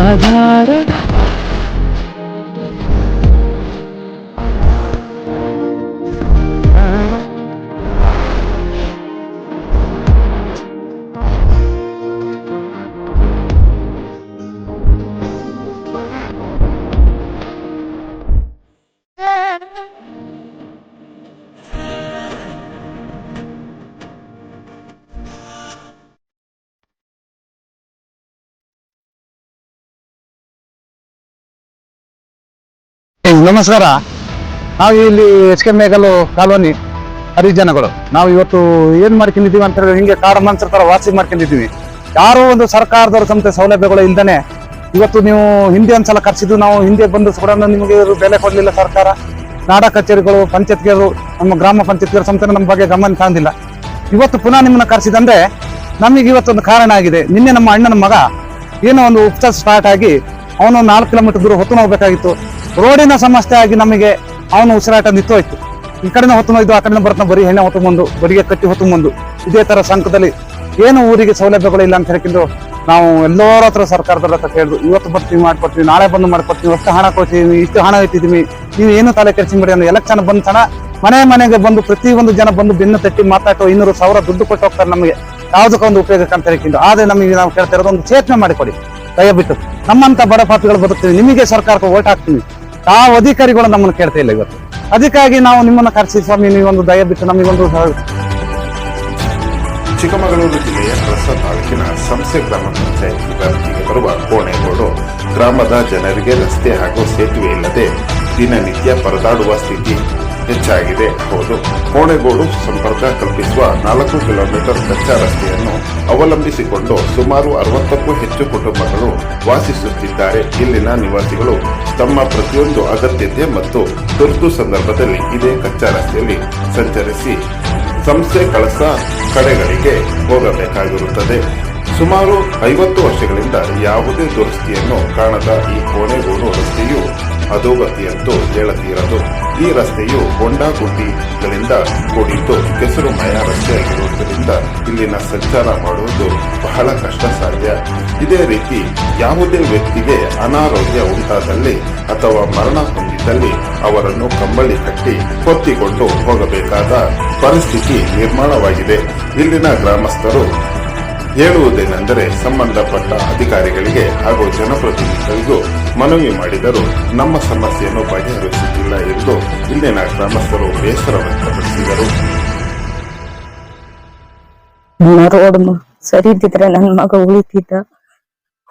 ആധാരം ನಮಸ್ಕಾರ. ನಾವು ಇಲ್ಲಿ ಎಚ್ ಕೆ ಮೇಘಲು ಕಾಲೋನಿ, ಹರಿಜನಗಳು. ನಾವು ಇವತ್ತು ಏನ್ ಮಾಡ್ಕೊಂಡಿದೀವಿ ಅಂತ ಹೇಳಿದ್ರೆ ಹಿಂಗೆ ಕಾಡು ಮನ್ಸರ ತರ ವಾಸಿ ಮಾಡ್ಕೊಂಡಿದೀವಿ ಯಾರೋ ಒಂದು ಸರ್ಕಾರದವ್ರ ಸಂತೆ ಸೌಲಭ್ಯಗಳು ಇಲ್ದೇನೆ ಇವತ್ತು ನೀವು ಹಿಂದೆ ಒಂದ್ಸಲ ಕರ್ಸಿದ್ದು ನಾವು ಹಿಂದೆ ಬಂದು ಕೂಡ ನಿಮಗೆ ಬೆಲೆ ಕೊಡ್ಲಿಲ್ಲ ಸರ್ಕಾರ. ನಾಡ ಕಚೇರಿಗಳು, ಪಂಚಾಯತ್ಗಳು, ನಮ್ಮ ಗ್ರಾಮ ಪಂಚಾಯತ್ಗಳ ಸಂಸ್ಥೆ ನಮ್ಮ ಬಗ್ಗೆ ಗಮನ ತಾಂದಿಲ್ಲ. ಇವತ್ತು ಪುನಃ ನಿಮ್ಮನ್ನ ಕರೆಸಿದಂದ್ರೆ ನಮಗೆ ಇವತ್ತೊಂದು ಕಾರಣ ಆಗಿದೆ. ನಿನ್ನೆ ನಮ್ಮ ಅಣ್ಣನ ಮಗ ಏನೋ ಒಂದು ಉಪಚಾರ ಸ್ಟಾರ್ಟ್ ಆಗಿ ಅವನು ನಾಲ್ಕು ಕಿಲೋಮೀಟರ್ ದೂರ ಹೊತ್ತು ಹೋಗ್ಬೇಕಾಗಿತ್ತು ರೋಡಿನ ಸಮಸ್ಯೆ ಆಗಿ ನಮಗೆ ಅವನು ಉಸಿರಾಟ ನಿಂತು ಹೋಯ್ತು ಈ ಕಡೆನ ಹೊತ್ತು ಇದು ಆ ಕಡೆನ ಬರ್ತಾನೆ ಬರೀ ಹೆಣ್ಣೆ ಹೊತ್ತು ಬಂದು ಬರಿಗೆ ಕಟ್ಟಿ ಹೊತ್ತು ಬಂದು ಇದೇ ತರ ಸಂಕದಲ್ಲಿ ಏನು ಊರಿಗೆ ಸೌಲಭ್ಯಗಳು ಇಲ್ಲ ಅಂತ ಹೇಳ್ಕೊಂಡು ನಾವು ಎಲ್ಲರ ಹತ್ರ ಸರ್ಕಾರದವ್ರ ಹತ್ರ ಕೇಳಿದ್ರು. ಇವತ್ತು ಬರ್ತೀವಿ ಮಾಡ್ಕೊಡ್ತೀವಿ ನಾಳೆ ಬಂದು ಮಾಡ್ಕೊಡ್ತೀವಿ ಅಷ್ಟು ಹಣ ಕೊಡ್ತೀವಿ, ಇಷ್ಟು ಹಣ ಇಟ್ಟಿದ್ದೀವಿ, ನೀವು ಏನು ತಲೆ ಕೆಡಿಸಿಬಿಡಿ ಅಂದ್ರೆ ಎಲೆಕ್ಷನ್ ಬಂದ ತನ ಮನೆ ಮನೆಗೆ ಬಂದು ಪ್ರತಿಯೊಂದು ಜನ ಬಂದು ಬೆನ್ನು ತಟ್ಟಿ ಮಾತಾಡೋ ಇನ್ನೂರು ಸಾವಿರ ದುಡ್ಡು ಕೊಟ್ಟು ಹೋಗ್ತಾರೆ ನಮಗೆ. ಯಾವುದಕ್ಕೊಂದು ಉಪಯೋಗಕ್ಕೆ ಅಂತ ಹೇಳ್ಕೊಂಡು, ಆದ್ರೆ ನಮಗೆ ನಾವು ಕೇಳ್ತಾ ಇರೋದು ಒಂದು ಚೇತನೆ ಮಾಡಿಕೊಡಿ. ದಯವಿಟ್ಟು ನಮ್ಮಂತ ಬಡ ಪಾಪಿಗಳು ಬದುಕ್ತೀವಿ, ನಿಮಗೆ ಸರ್ಕಾರಕ್ಕೆ ಓಟ್ ಹಾಕ್ತೀವಿ ಯಾವ ಅಧಿಕಾರಿಗಳು ನಮ್ಮನ್ನು ಕೇಳ್ತಾ ಇಲ್ಲ ಇವತ್ತು? ಅದಕ್ಕಾಗಿ ನಾವು ನಿಮ್ಮನ್ನು ಕರೆಸಿ ಸ್ವಾಮಿ, ನೀವೊಂದು ದಯವಿಟ್ಟು ನಮಗೊಂದು ಚಿಕ್ಕಮಗಳೂರು ಜಿಲ್ಲೆಯ ಕಳಸ ತಾಲೂಕಿನ ಸಂಸ್ಥೆ ಗ್ರಾಮ ಪಂಚಾಯತ್ ವ್ಯಾಪ್ತಿಗೆ ಬರುವ ಕೋಣೆಗೋಡು ಗ್ರಾಮದ ಜನರಿಗೆ ರಸ್ತೆ ಹಾಗೂ ಸೇತುವೆ ಇಲ್ಲದೆ ದಿನನಿತ್ಯ ಪರದಾಡುವ ಸ್ಥಿತಿ. ಹೆಚ್ಚಾಗಿದೆ. ಹೌದು. ಕೋಣೆಗೋಡು ಸಂಪರ್ಕ ಕಲ್ಪಿಸುವ ನಾಲ್ಕು ಕಿಲೋಮೀಟರ್ ಕಚ್ಚಾ ರಸ್ತೆಯನ್ನು ಅವಲಂಬಿಸಿಕೊಂಡು ಸುಮಾರು ಅರವತ್ತಕ್ಕೂ ಹೆಚ್ಚು ಕುಟುಂಬಗಳು ವಾಸಿಸುತ್ತಿದ್ದಾರೆ. ಇಲ್ಲಿನ ನಿವಾಸಿಗಳು ತಮ್ಮ ಪ್ರತಿಯೊಂದು ಅಗತ್ಯತೆ ಮತ್ತು ತುರ್ತು ಸಂದರ್ಭದಲ್ಲಿ ಇದೇ ಕಚ್ಚಾ ರಸ್ತೆಯಲ್ಲಿ ಸಂಚರಿಸಿ ಸಂಸ್ಥೆ ಕಳಸ ಕಡೆಗಳಿಗೆ ಹೋಗಬೇಕಾಗಿರುತ್ತದೆ. ಸುಮಾರು ಐವತ್ತು ವರ್ಷಗಳಿಂದ ಯಾವುದೇ ದುರಸ್ತಿಯನ್ನು ಕಾಣದ ಈ ಕೋಣೆಗೋಡು ರಸ್ತೆಯು ಅಧೋಗತಿಯಂತೂ ಹೇಳತೀರದು. ಈ ರಸ್ತೆಯು ಹೊಂಡ ಗುಡ್ಡಿಗಳಿಂದ ಕೂಡಿದ್ದು ಕೆಸರುಮಯ ರಸ್ತೆಯಾಗಿರುವುದರಿಂದ ಇಲ್ಲಿನ ಸಂಚಾರ ಮಾಡುವುದು ಬಹಳ ಕಷ್ಟ ಸಾಧ್ಯ ಇದೇ ರೀತಿ ಯಾವುದೇ ವ್ಯಕ್ತಿಗೆ ಅನಾರೋಗ್ಯ ಉಂಟಾದಲ್ಲಿ ಅಥವಾ ಮರಣ ಹೊಂದಿದ್ದಲ್ಲಿ ಅವರನ್ನು ಕಂಬಳಿ ಕಟ್ಟಿ ಹೊತ್ತಿಕೊಂಡು ಹೋಗಬೇಕಾದ ಪರಿಸ್ಥಿತಿ ನಿರ್ಮಾಣವಾಗಿದೆ. ಇಲ್ಲಿನ ಗ್ರಾಮಸ್ಥರು ಹೇಳುವುದೇನೆಂದರೆ ಸಂಬಂಧಪಟ್ಟ ಅಧಿಕಾರಿಗಳಿಗೆ ಹಾಗೂ ಜನಪ್ರತಿನಿಧಿಗಳಿಗೂ ಮನವಿ ಮಾಡಿದರೂ ನಮ್ಮ ಸಮಸ್ಯೆಯನ್ನು ಬಗೆಹರಿಸುತ್ತಿಲ್ಲ ಎಂದು ಇಲ್ಲಿನ ಗ್ರಾಮಸ್ಥರು ಬೇಸರ ವ್ಯಕ್ತಪಡಿಸಿದರು. ರೋಡ್ ಸರಿ ಇದ್ದಿದ್ರೆ ನನ್ನ ಮಗ ಉಳಿತಿದ್ದ.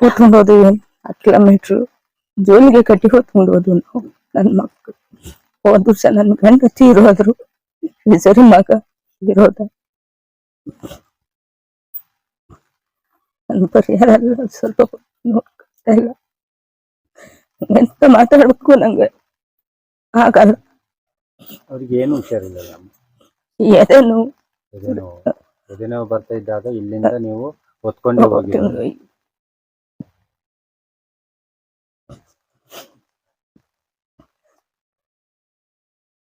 ಹೊತ್ಕೊಂಡು ಹೋದ್ವಿ ಹತ್ತು ಕಿಲೋಮೀಟ್ರು ಜೋಲಿಗೆ ಕಟ್ಟಿ ಹೊತ್ಕೊಂಡು ಹೋದ್ವು ನಾವು. ನನ್ನ ಮಕ್ಕಳು ಹೋದ ವರ್ಷ ನನ್ನ ಗಂಡ ತೀರೋದ್ರು ಸರಿ ಮಗ ಇರೋದ. ನನ್ನ ಪರಿಹಾರ ಎಲ್ಲ ಸ್ವಲ್ಪ ನೋಡ್ಕೊಳ್ತಾ ಇಲ್ಲ. ಎಂತ ಮಾತಾಡ್ಬೇಕು ನಂಗೆ? ಆಗಲ್ಲ ಅವ್ರಿಗೆ ಏನು ಹುಷಾರಿಲ್ಲ ಎದೆ ನೋವು ಎದೆನೋವು ಎದೆನೋವು ಬರ್ತಾ ಇದ್ದಾಗ ಇಲ್ಲಿಂದ ನೀವು ಹೊತ್ಕೊಂಡು ಹೋಗಿ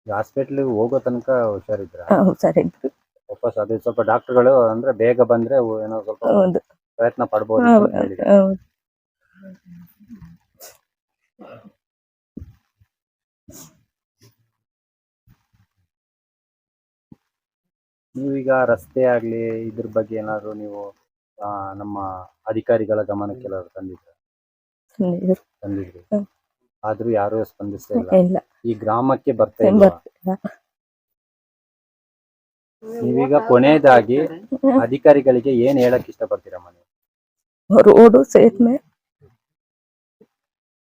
ಹಾಸ್ಪಿಟ್ಲಿಗೆ ಹೋಗೋ ತನಕ ಹುಷಾರಿದ್ರ? ಹುಷಾರಿದ್ರು ವಾಪಸ್ ಅದೇ ಸ್ವಲ್ಪ ಡಾಕ್ಟರ್ಗಳು ಅಂದ್ರೆ ಬೇಗ ಬಂದ್ರೆ ಏನೋ ಸ್ವಲ್ಪ ಪ್ರಯತ್ನ ಪಡ್ಬೋದು ಹೌದು ಅಂತ ಹೇಳಿದ್ರು. ಹೌದು. ನೀವೀಗ ರಸ್ತೆ ಆಗ್ಲಿ ಇದ್ರ ಬಗ್ಗೆ ಏನಾದ್ರು ನೀವು ಆ, ನಮ್ಮ ಅಧಿಕಾರಿಗಳ ಗಮನಕ್ಕೆ ಎಲ್ಲಾದ್ರು ತಂದಿದ್ರ. ನೀರು ತಂದಿದ್ರಿ. ಹ್ಮ್. ಆದ್ರೂ ಯಾರು ಸ್ಪಂದಿಸ್ತಾ ಇಲ್ಲ? ಇಲ್ಲ. ಈ ಗ್ರಾಮಕ್ಕೆ ಬರ್ತಾ ಇಲ್ಲ ನೀವೀಗ ಕೊನೆಯದಾಗಿ ಅಧಿಕಾರಿಗಳಿಗೆ ಏನ್ ಹೇಳಕ್ ಇಷ್ಟಪಡ್ತೀರಮ್ಮ ನೀವು ರೋಡು ಸೇತುವೆ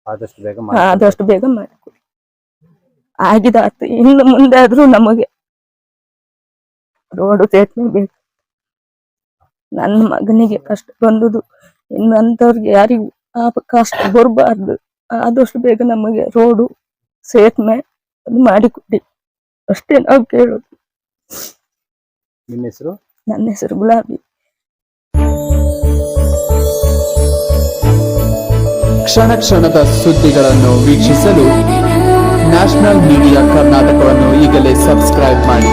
ಆದಷ್ಟು ಬೇಗ ಮಾಡಿ ಆದಷ್ಟು ಬೇಗ ಮಾಡಿಕೊಡಿ. ಆಗಿದಾತು ಇನ್ನು ಮುಂದೆ ಆದ್ರೂ ನಮಗೆ ರೋಡು ಸೇತುವೆ ಬೇಕು. ನನ್ನ ಮಗನಿಗೆ ಕಷ್ಟ ಬಂದುದು ಇನ್ನಂತವ್ರಿಗೆ ಯಾರಿಗೂ ಆ ಕಷ್ಟ ಬರಬಾರ್ದು. ಆದಷ್ಟು ಬೇಗ ನಮಗೆ ರೋಡು ಸೇತುವೆ ಅದು ಮಾಡಿಕೊಡಿ. ಅಷ್ಟೇ ನಾವು ಕೇಳೋದು. ನಿಮ್ಮ ಹೆಸರು? ನನ್ನ ಹೆಸರು ಗುಲಾಬಿ. ಕ್ಷಣ ಕ್ಷಣದ ಸುದ್ದಿಗಳನ್ನು ವೀಕ್ಷಿಸಲು ನ್ಯಾಷನಲ್ ಮೀಡಿಯಾ ಕರ್ನಾಟಕವನ್ನು ಈಗಲೇ ಸಬ್ಸ್ಕ್ರೈಬ್ ಮಾಡಿ.